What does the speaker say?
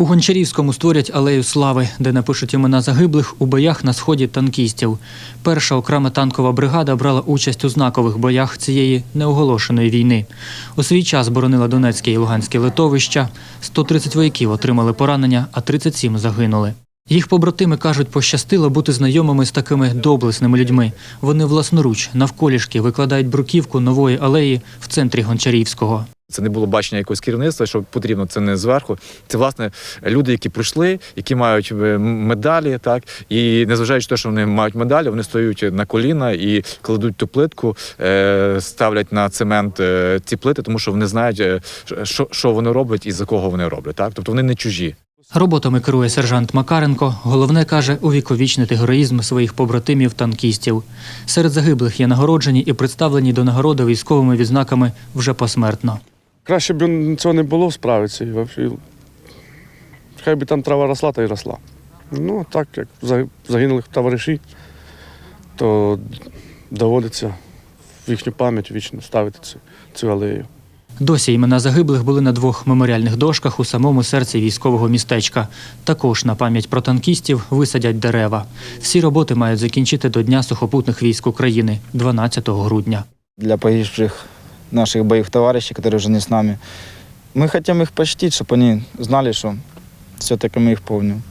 У Гончарівському створять алею слави, де напишуть імена загиблих у боях на сході танкістів. Перша окрема танкова бригада брала участь у знакових боях цієї неоголошеної війни. У свій час боронила Донецьке і Луганське литовища. 130 вояків отримали поранення, а 37 загинули. Їх побратими кажуть, пощастило бути знайомими з такими доблесними людьми. Вони власноруч навколішки викладають бруківку нової алеї в центрі Гончарівського. Це не було бачення якогось керівництва, що потрібно це не зверху. Це власне люди, які прийшли, які мають е, медалі, так і незважаючи на те, що вони мають медалі, вони стоять на коліна і кладуть ту плитку, е, ставлять на цемент е, ці плити, тому що вони знають, що, що вони роблять і за кого вони роблять. Так, тобто вони не чужі. Роботами керує сержант Макаренко. Головне каже увіковічнити героїзм своїх побратимів танкістів. Серед загиблих є нагороджені і представлені до нагороди військовими відзнаками вже посмертно. Краще б цього не було в справиться. І взагалі, хай би там трава росла, та й росла. Ну, так як загинули товариші, то доводиться в їхню пам'ять вічно ставити цю, цю алею. Досі імена загиблих були на двох меморіальних дошках у самому серці військового містечка. Також на пам'ять про танкістів висадять дерева. Всі роботи мають закінчити до Дня сухопутних військ України 12 грудня. для погибших наших боевых товарищей, которые уже не с нами. Мы хотим их почтить, чтобы они знали, что все-таки мы их помним.